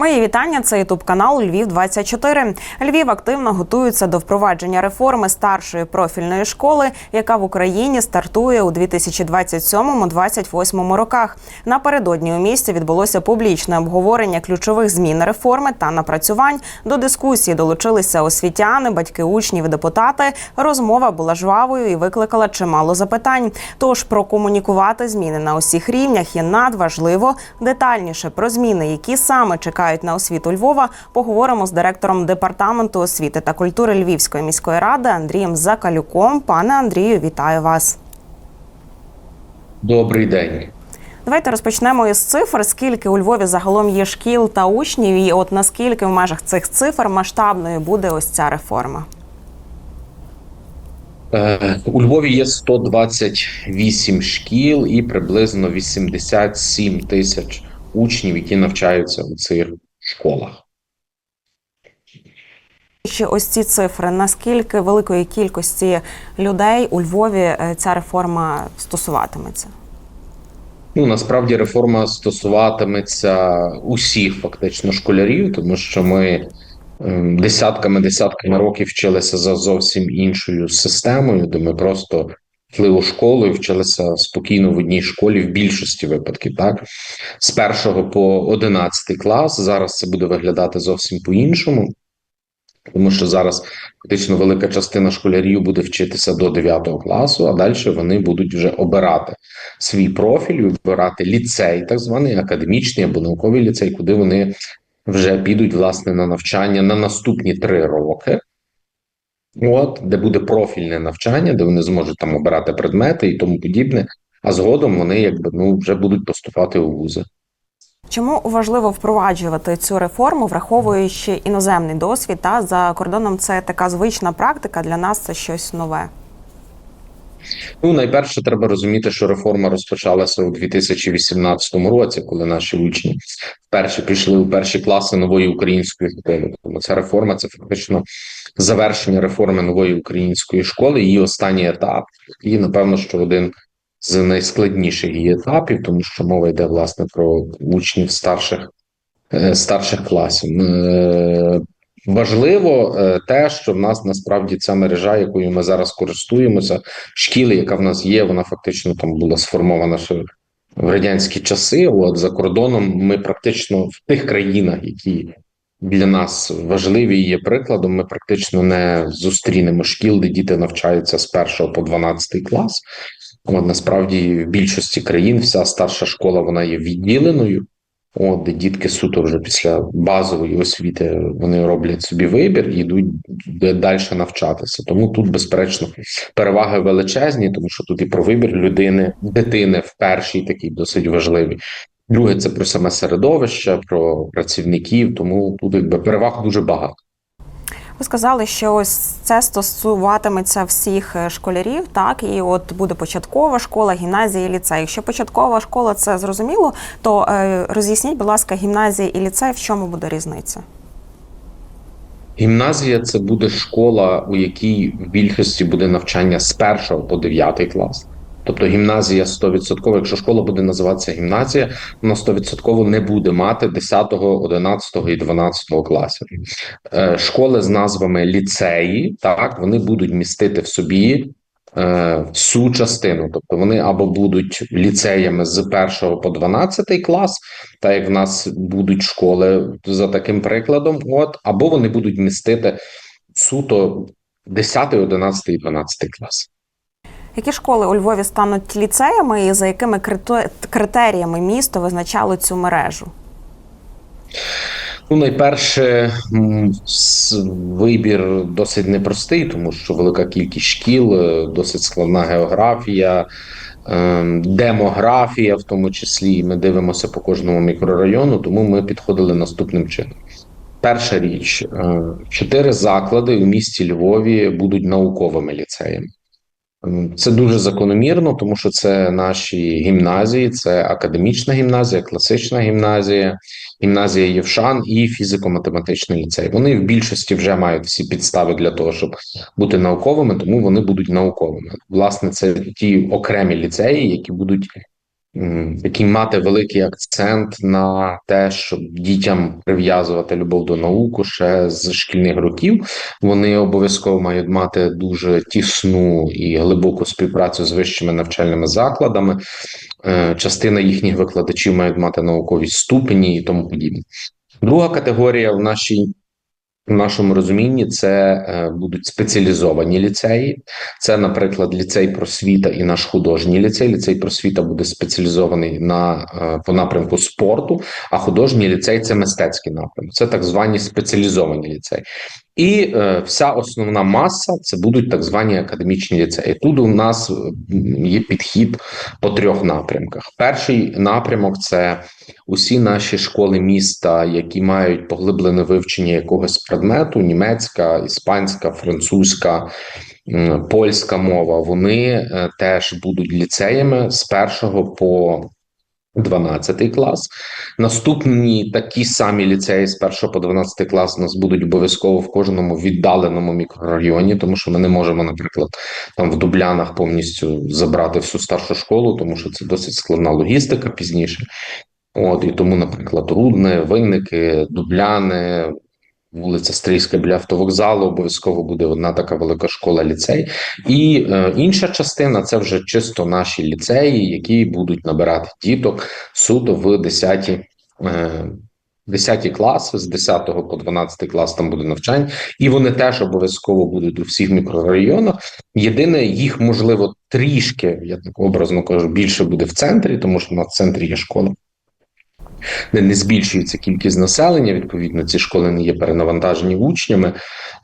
Мої вітання. Це ютуб канал Львів 24 Львів активно готується до впровадження реформи старшої профільної школи, яка в Україні стартує у 2027-2028 роках. Напередодні у місті відбулося публічне обговорення ключових змін реформи та напрацювань. До дискусії долучилися освітяни, батьки учнів депутати. Розмова була жвавою і викликала чимало запитань. Тож прокомунікувати зміни на усіх рівнях є надважливо. Детальніше про зміни, які саме чекають на освіту Львова, поговоримо з директором департаменту освіти та культури Львівської міської ради Андрієм Закалюком. Пане Андрію, вітаю вас. Добрий день. Давайте розпочнемо із цифр. Скільки у Львові загалом є шкіл та учнів, і от наскільки в межах цих цифр масштабною буде ось ця реформа? Е, У Львові є 128 шкіл і приблизно 87 тисяч учнів, які навчаються у цих школах. Ще ось ці цифри. Наскільки великої кількості людей у Львові е, ця реформа стосуватиметься? Ну насправді реформа стосуватиметься усіх фактично школярів, тому що ми ем, десятками десятками років вчилися за зовсім іншою системою, де ми просто школу і вчилися спокійно в одній школі в більшості випадків. Так з першого по одинадцятий клас зараз це буде виглядати зовсім по-іншому. Тому що зараз фактично велика частина школярів буде вчитися до 9 класу, а далі вони будуть вже обирати свій профіль, вибирати ліцей, так званий академічний або науковий ліцей, куди вони вже підуть власне на навчання на наступні три роки. От де буде профільне навчання, де вони зможуть там обирати предмети і тому подібне. А згодом вони якби ну вже будуть поступати у вузи. Чому важливо впроваджувати цю реформу, враховуючи іноземний досвід та за кордоном це така звична практика для нас це щось нове. Ну, найперше, треба розуміти, що реформа розпочалася у 2018 році, коли наші учні вперше пішли у перші класи нової української школи. Тому ця реформа це фактично завершення реформи нової української школи. Її останній етап, і напевно, що один з найскладніших її етапів, тому що мова йде власне про учнів старших е, старших класів. Е, Важливо е, те, що в нас насправді ця мережа, якою ми зараз користуємося, шкіли, яка в нас є, вона фактично там була сформована ще в радянські часи. От за кордоном ми практично в тих країнах, які для нас важливі є прикладом, ми практично не зустрінемо шкіл, де діти навчаються з 1 по 12 клас. От насправді в більшості країн вся старша школа вона є відділеною. От, де дітки суто вже після базової освіти вони роблять собі вибір і йдуть далі навчатися. Тому тут, безперечно, переваги величезні, тому що тут і про вибір людини, дитини в першій такий досить важливий. Друге, це про саме середовище, про працівників. Тому тут якби переваг дуже багато. Ви сказали, що ось це стосуватиметься всіх е, школярів, так і от буде початкова школа, гімназія, і ліцей. Якщо початкова школа це зрозуміло, то е, роз'ясніть, будь ласка, гімназія і ліцей, в чому буде різниця? Гімназія це буде школа, у якій в більшості буде навчання з 1 по 9 клас. Тобто гімназія 100%, якщо школа буде називатися гімназія, вона 100% не буде мати 10, 11 і 12 класів. Е, Школи з назвами ліцеї, так, вони будуть містити в собі е, всю частину. Тобто вони або будуть ліцеями з 1 по 12 клас, так як в нас будуть школи за таким прикладом, от, або вони будуть містити суто 10, 11 і 12 клас. Які школи у Львові стануть ліцеями, і за якими критеріями місто визначало цю мережу? Ну, найперше, вибір досить непростий, тому що велика кількість шкіл, е, досить складна географія, ем, демографія, в тому числі. Ми дивимося по кожному мікрорайону, тому ми підходили наступним чином. Перша річ: е, чотири заклади у місті Львові будуть науковими ліцеями. Ем, Це дуже закономірно, тому що це наші гімназії, це академічна гімназія, класична гімназія, гімназія Євшан і фізико-математичний ліцей. Вони в більшості вже мають всі підстави для того, щоб бути науковими, тому вони будуть науковими. Власне, це ті окремі ліцеї, які будуть м, такий мати великий акцент на те, щоб дітям прив'язувати любов до науки ще з шкільних років. Вони обов'язково мають мати дуже тісну і глибоку співпрацю з вищими навчальними закладами. Е, Частина їхніх викладачів мають мати наукові ступені і тому подібне. Друга категорія в нашій в нашому розумінні це е, будуть спеціалізовані ліцеї. Це, наприклад, ліцей просвіта і наш художній ліцей. Ліцей просвіта буде спеціалізований на е, по напрямку спорту, а художній ліцей це мистецький напрямок. Це так звані спеціалізовані ліцеї. І е, вся основна маса це будуть так звані академічні ліцеї. Тут у нас є підхід по трьох напрямках. Перший напрямок це усі наші школи міста, які мають поглиблене вивчення якогось предмету: німецька, іспанська, французька, польська мова. Вони е, теж будуть ліцеями з першого по 12 клас. Наступні такі самі ліцеї з 1 по 12 клас у нас будуть обов'язково в кожному віддаленому мікрорайоні, тому що ми не можемо, наприклад, там в Дублянах повністю забрати всю старшу школу, тому що це досить складна логістика пізніше. От і тому, наприклад, Рудне, Винники, Дубляни, вулиця Стрийська біля автовокзалу обов'язково буде одна така велика школа ліцей. І е, інша частина це вже чисто наші ліцеї, які будуть набирати діток суто в 10 е, 10 класи, з 10 по 12 клас там буде навчання, і вони теж обов'язково будуть у всіх мікрорайонах. Єдине, їх можливо трішки, я так образно кажу, більше буде в центрі, тому що на центрі є школа де не збільшується кількість населення. Відповідно, ці школи не є перенавантажені учнями.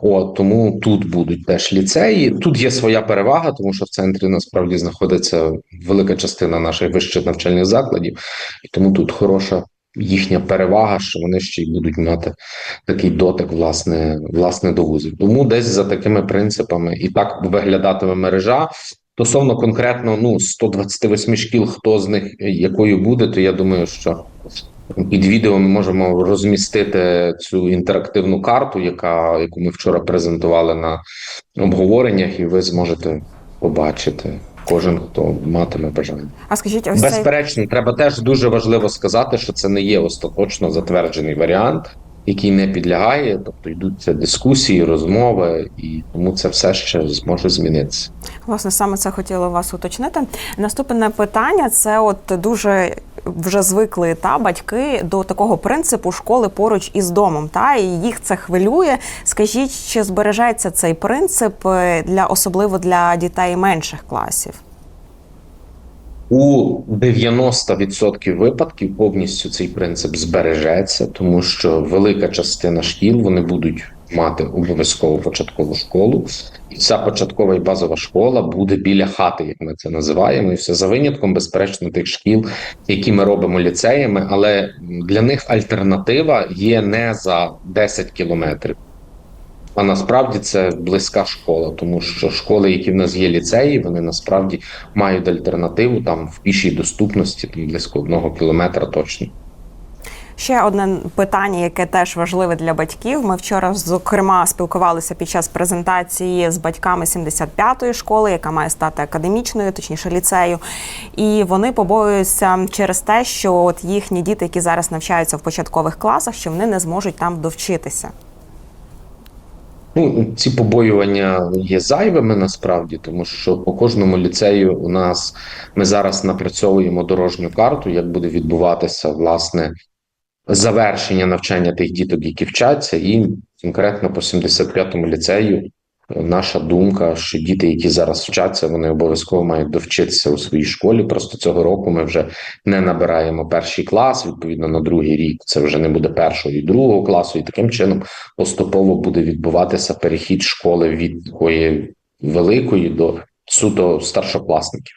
От тому тут будуть теж ліцеї. Тут є своя перевага, тому що в центрі насправді знаходиться велика частина наших вищих навчальних закладів, і тому тут хороша. Їхня перевага, що вони ще й будуть мати такий дотик, власне, власне, до вузів. Тому десь за такими принципами і так виглядатиме мережа. Стосовно конкретно ну 128 шкіл, хто з них е, якою буде, то я думаю, що під відео ми можемо розмістити цю інтерактивну карту, яка яку ми вчора презентували на обговореннях, і ви зможете побачити кожен, хто матиме бажання. А скажіть, ось цей Безперечно, треба теж дуже важливо сказати, що це не є остаточно затверджений варіант, який не підлягає, тобто йдуться дискусії, розмови, і тому це все ще зможе змінитися. Власне, саме це хотіла вас уточнити. Наступне питання це от дуже вже звикли та батьки до такого принципу школи поруч із домом. Та і їх це хвилює. Скажіть, чи збережеться цей принцип е, для особливо для дітей менших класів? У 90% випадків повністю цей принцип збережеться, тому що велика частина шкіл вони будуть мати обов'язково початкову школу, і ця початкова і базова школа буде біля хати, як ми це називаємо, і все за винятком, безперечно, тих шкіл, які ми робимо ліцеями, але для них альтернатива є не за 10 кілометрів. А насправді це близька школа, тому що школи, які в нас є ліцеї, вони насправді мають альтернативу там в пішій доступності, там близько одного кілометра точно. Ще одне питання, яке теж важливе для батьків. Ми вчора, зокрема, спілкувалися під час презентації з батьками 75-ї школи, яка має стати академічною, точніше ліцею. І вони побоюються через те, що от їхні діти, які зараз навчаються в початкових класах, що вони не зможуть там довчитися. Ну, ці побоювання є зайвими насправді, тому що по кожному ліцею у нас ми зараз напрацьовуємо дорожню карту, як буде відбуватися власне завершення навчання тих діток, які вчаться, і конкретно по 75-му ліцею наша думка, що діти, які зараз вчаться, вони обов'язково мають довчитися у своїй школі. Просто цього року ми вже не набираємо перший клас. Відповідно, на другий рік це вже не буде першого і другого класу, і таким чином поступово буде відбуватися перехід школи від такої великої до суто старшокласників.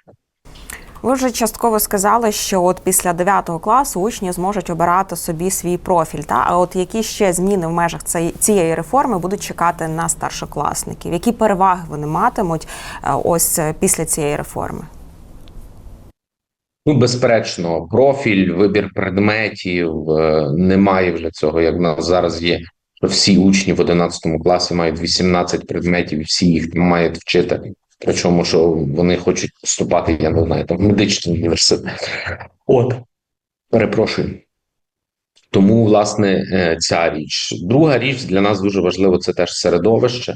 Ви вже частково сказали, що от після 9 класу учні зможуть обирати собі свій профіль. Та а от які ще зміни в межах цієї- реформи будуть чекати на старшокласників? Які переваги вони матимуть е, ось е, після цієї реформи? Ну, безперечно, профіль, вибір предметів е, немає вже цього, як в нас зараз є. Всі учні в 11 класі мають 18 предметів, і всі їх мають вчити Причому, що вони хочуть вступати, я не знаю, там в медичний університет. От, перепрошую. Тому, власне, е, ця річ. Друга річ для нас дуже важливо це теж середовище.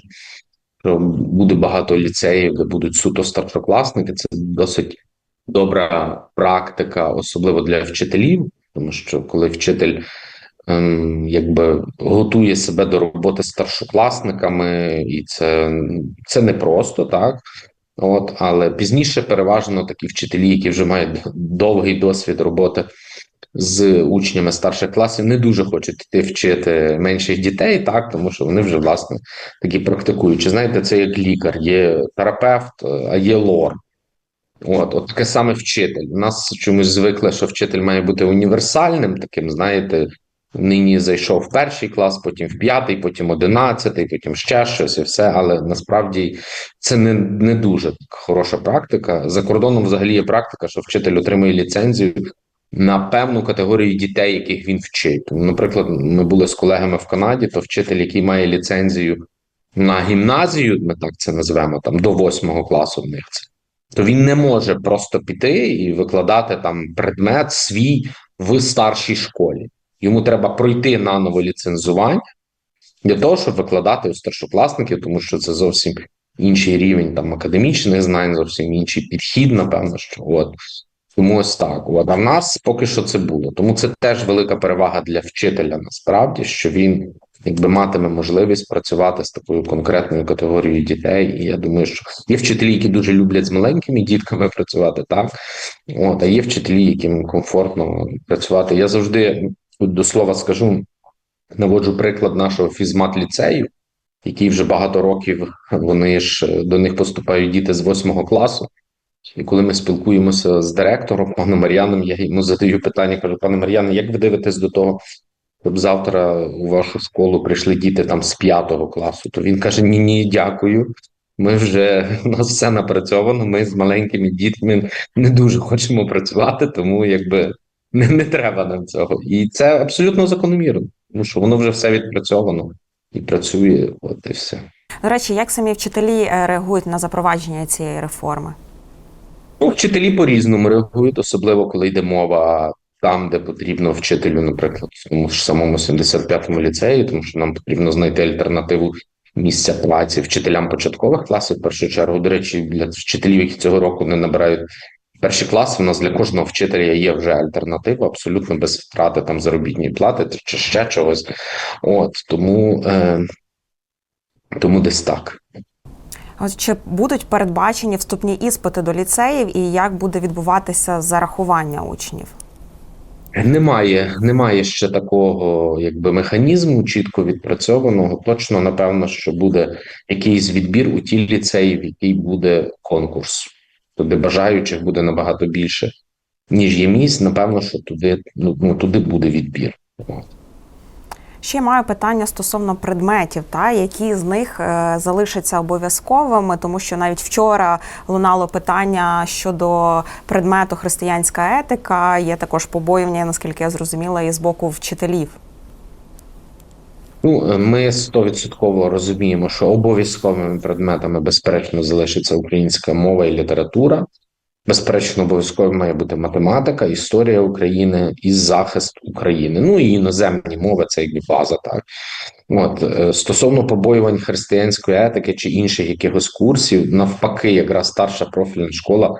Буде багато ліцеїв, де будуть суто старшокласники. Це досить добра практика, особливо для вчителів, тому що коли вчитель якби готує себе до роботи з старшокласниками, і це, це просто так. От, але пізніше переважно такі вчителі, які вже мають довгий досвід роботи з учнями старших класів, не дуже хочуть йти вчити менших дітей, так тому що вони вже власне такі практикуючі. Знаєте, це як лікар, є терапевт, а є лор. От, от таке саме вчитель. У нас чомусь звикли, що вчитель має бути універсальним, таким, знаєте, нині зайшов в перший клас, потім в п'ятий, потім одинадцятий, потім ще щось і все. Але насправді це не, не дуже хороша практика. За кордоном взагалі є практика, що вчитель отримує ліцензію на певну категорію дітей, яких він вчить. Наприклад, ми були з колегами в Канаді, то вчитель, який має ліцензію на гімназію, ми так це назвемо, там до восьмого класу в них це то він не може просто піти і викладати там предмет свій в старшій школі. Йому треба пройти наново ліцензування для того, щоб викладати у старшокласників, тому що це зовсім інший рівень там академічних знань, зовсім інший підхід, напевно, що от. Тому ось так. От. А в нас поки що це було. Тому це теж велика перевага для вчителя насправді, що він якби матиме можливість працювати з такою конкретною категорією дітей. І я думаю, що є вчителі, які дуже люблять з маленькими дітками працювати, так от а є вчителі, яким комфортно працювати. Я завжди тут до слова скажу, наводжу приклад нашого фізмат-ліцею, який вже багато років вони ж до них поступають діти з восьмого класу. І коли ми спілкуємося з директором, паном Мар'яном, я йому задаю питання, кажу, пане Мар'яне, як ви дивитесь до того, щоб завтра у вашу школу прийшли діти там з п'ятого класу? То він каже: Ні, ні, дякую. Ми вже у нас все напрацьовано. Ми з маленькими дітьми не дуже хочемо працювати, тому якби не, не треба нам цього. І це абсолютно закономірно, тому що воно вже все відпрацьовано і працює. От і все. До речі, як самі вчителі е, реагують на запровадження цієї реформи? Ну, вчителі по-різному реагують, особливо коли йде мова там, де потрібно вчителю, наприклад, в тому ж самому 75-му ліцеї, тому що нам потрібно знайти альтернативу місця праці вчителям початкових класів. В першу чергу, до речі, для вчителів, які цього року не набирають перші класи, у нас для кожного вчителя є вже альтернатива, абсолютно без втрати там заробітної плати чи ще чогось. От тому, е, тому десь так. Ось чи будуть передбачені вступні іспити до ліцеїв, і як буде відбуватися зарахування учнів? Немає, немає ще такого якби механізму чітко відпрацьованого. Точно напевно, що буде якийсь відбір у ті ліцеї, в який буде конкурс, туди бажаючих буде набагато більше, ніж є місць. Напевно, що туди ну, ну туди буде відбір. Ще маю питання стосовно предметів, та які з них е, залишаться обов'язковими, тому що навіть вчора лунало питання щодо предмету християнська етика. Є також побоювання, наскільки я зрозуміла, і з боку вчителів. Ну, ми стовідсотково розуміємо, що обов'язковими предметами безперечно залишиться українська мова і література. Безперечно, обов'язково має бути математика, історія України і захист України. Ну і іноземні мови це якби база. Так от е, стосовно побоювань християнської етики чи інших якихось курсів, навпаки, якраз старша профільна школа.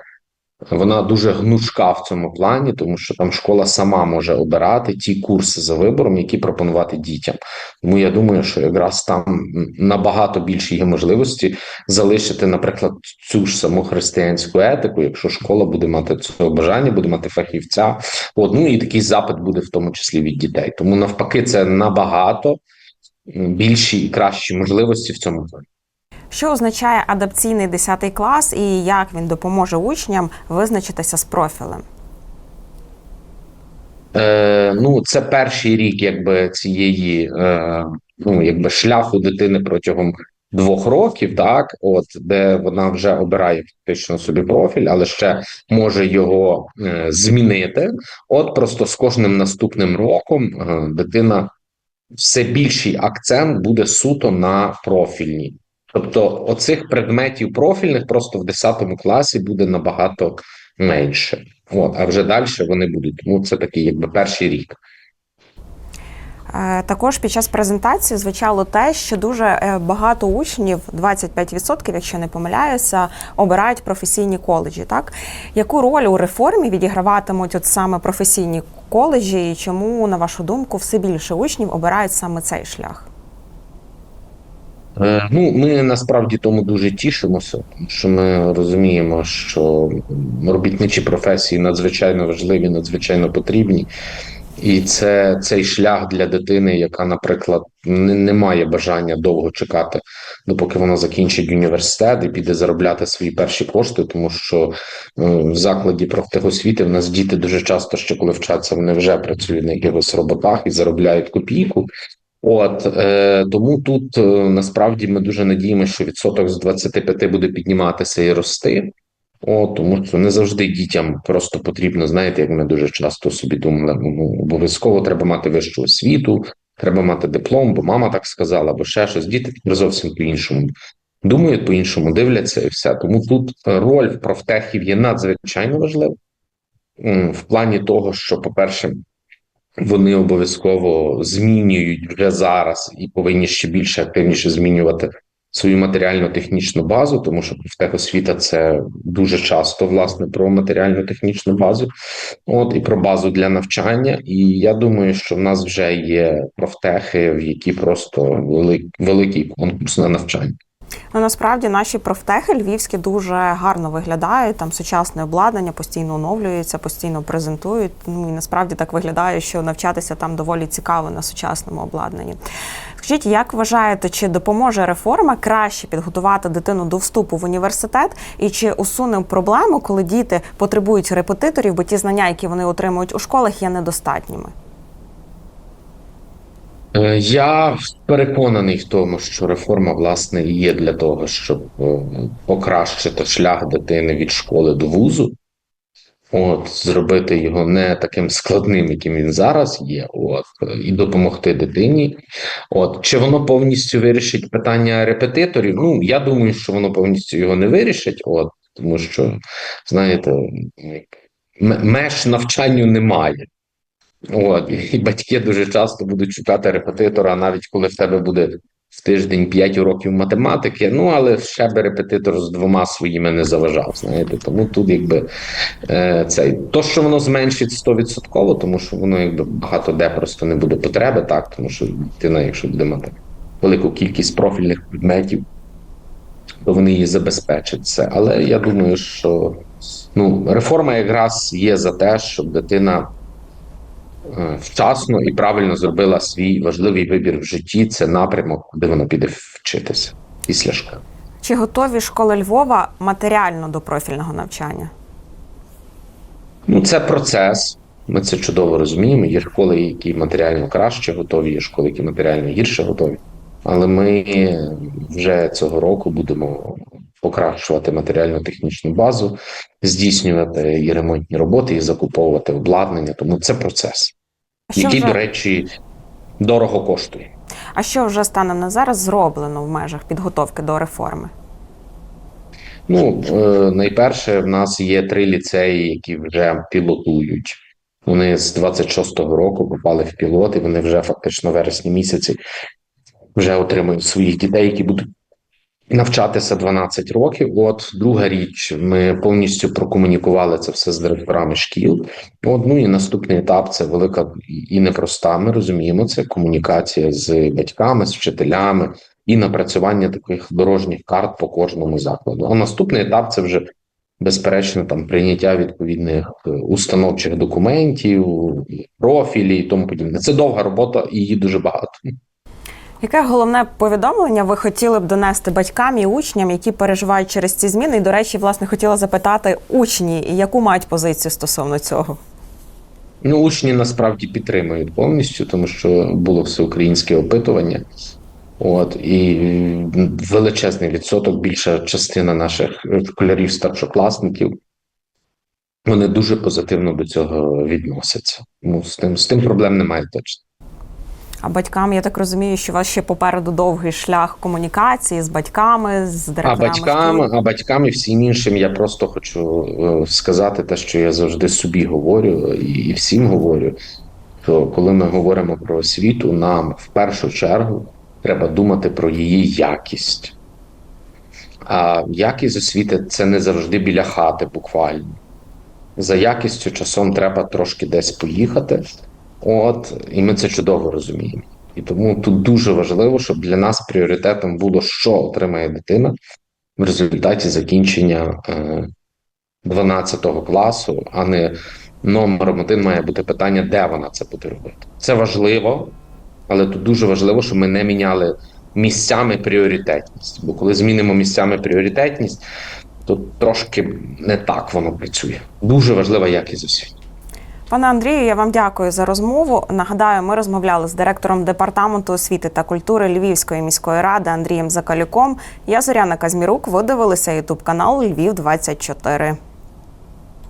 Вона дуже гнучка в цьому плані, тому що там школа сама може обирати ті курси за вибором, які пропонувати дітям. Тому я думаю, що якраз там набагато більше є можливості залишити, наприклад, цю ж саму християнську етику, якщо школа буде мати цього бажання, буде мати фахівця. От, ну і такий запит буде в тому числі від дітей. Тому навпаки, це набагато більші і кращі можливості в цьому плані. Що означає адапційний 10 клас і як він допоможе учням визначитися з профілем? Е, Ну, це перший рік, якби цієї е, ну, якби шляху дитини протягом двох років, так, от де вона вже обирає фактично собі профіль, але ще може його е, змінити. От просто з кожним наступним роком е, дитина все більший акцент буде суто на профільній. Тобто, оцих предметів профільних просто в 10 класі буде набагато менше. От, а вже далі вони будуть. Тому це такий, якби перший рік. Е, Також під час презентації звучало те, що дуже е, багато учнів, 25%, якщо не помиляюся, обирають професійні коледжі. Так яку роль у реформі відіграватимуть от саме професійні коледжі, і чому, на вашу думку, все більше учнів обирають саме цей шлях? Е, Ну, ми насправді тому дуже тішимося, що ми розуміємо, що робітничі професії надзвичайно важливі, надзвичайно потрібні. І це цей шлях для дитини, яка, наприклад, не, не має бажання довго чекати, допоки вона закінчить університет і піде заробляти свої перші кошти, тому що е, в закладі профтехосвіти в нас діти дуже часто, ще коли вчаться, вони вже працюють на якихось роботах і заробляють копійку. От е, тому тут е, насправді ми дуже надіємося, що відсоток з 25 буде підніматися і рости. О, тому що не завжди дітям просто потрібно, знаєте, як ми дуже часто собі думали, ну обов'язково треба мати вищу освіту, треба мати диплом, бо мама так сказала, або ще щось. Діти зовсім по-іншому думають, по-іншому дивляться і все. Тому тут роль профтехів є надзвичайно важлива в плані того, що, по-перше, вони обов'язково змінюють вже зараз і повинні ще більше активніше змінювати свою матеріально-технічну базу, тому що профтехосвіта це дуже часто власне про матеріально-технічну базу, от і про базу для навчання. І я думаю, що в нас вже є профтехи, в які просто велик, великий конкурс на навчання. Ну насправді наші профтехи львівські дуже гарно виглядають. Там сучасне обладнання постійно оновлюється, постійно презентують. Ну і насправді так виглядає, що навчатися там доволі цікаво на сучасному обладнанні. Скажіть, як вважаєте, чи допоможе реформа краще підготувати дитину до вступу в університет, і чи усуне проблему, коли діти потребують репетиторів, бо ті знання, які вони отримують у школах, є недостатніми? Е, Я переконаний в тому, що реформа власне і є для того, щоб е, покращити шлях дитини від школи до вузу, от зробити його не таким складним, яким він зараз є, от і допомогти дитині. От чи воно повністю вирішить питання репетиторів? Ну я думаю, що воно повністю його не вирішить, от тому що знаєте, меж навчанню немає. От, і батьки дуже часто будуть шукати репетитора, навіть коли в тебе буде в тиждень 5 уроків математики. Ну, але ще би репетитор з двома своїми не заважав. Знаєте, тому тут якби е, цей то, що воно зменшить 100%, тому що воно якби багато де просто не буде потреби, так тому що дитина, якщо буде мати велику кількість профільних предметів, то вони її забезпечать це. Але я думаю, що ну реформа якраз є за те, щоб дитина вчасно і правильно зробила свій важливий вибір в житті. Це напрямок, куди вона піде вчитися після школи. Чи готові школи Львова матеріально до профільного навчання? Ну, це процес. Ми це чудово розуміємо. Є школи, які матеріально краще готові, є школи, які матеріально гірше готові. Але ми вже цього року будемо покращувати матеріально-технічну базу, здійснювати і ремонтні роботи, і закуповувати обладнання. Тому це процес, А який, вже- до речі, дорого коштує. А що вже станом на зараз зроблено в межах підготовки до реформи? Ну, е, найперше, в нас є три ліцеї, які вже пілотують. Вони з 26-го року попали в пілот, і вони вже фактично вересні місяці вже отримують своїх дітей, які будуть навчатися 12 років. От друга річ, ми повністю прокомунікували це все з директорами шкіл. От, ну і наступний етап це велика і непроста. Ми розуміємо це комунікація з батьками, з вчителями і напрацювання таких дорожніх карт по кожному закладу. А наступний етап це вже безперечно там прийняття відповідних е, установчих документів, профілі і тому подібне. Це довга робота, і її дуже багато. Яке головне повідомлення ви хотіли б донести батькам і учням, які переживають через ці зміни? І, до речі, власне, хотіла запитати учні, яку мають позицію стосовно цього? Ну, учні насправді підтримують повністю, тому що було всеукраїнське опитування. От і величезний відсоток, більша частина наших школярів, старшокласників, вони дуже позитивно до цього відносяться. Ну, з тим, з тим проблем немає точно. А батькам, я так розумію, що у вас ще попереду довгий шлях комунікації з батьками, з А батькам, а батькам і всім іншим я просто хочу е, сказати те, що я завжди собі говорю і, всім говорю. Що коли ми говоримо про освіту, нам в першу чергу треба думати про її якість. А якість освіти це не завжди біля хати, буквально. За якістю часом треба трошки десь поїхати. От, і ми це чудово розуміємо. І тому тут дуже важливо, щоб для нас пріоритетом було, що отримає дитина в результаті закінчення е, 12 класу, а не номером один має бути питання, де вона це буде робити. Це важливо, але тут дуже важливо, щоб ми не міняли місцями пріоритетність. Бо коли змінимо місцями пріоритетність, то трошки не так воно працює. Дуже важлива якість освіти. Пане Андрію, я вам дякую за розмову. Нагадаю, ми розмовляли з директором департаменту освіти та культури Львівської міської ради Андрієм Закалюком. Я Зоряна Казмірук. Ви дивилися ютуб канал Львів 24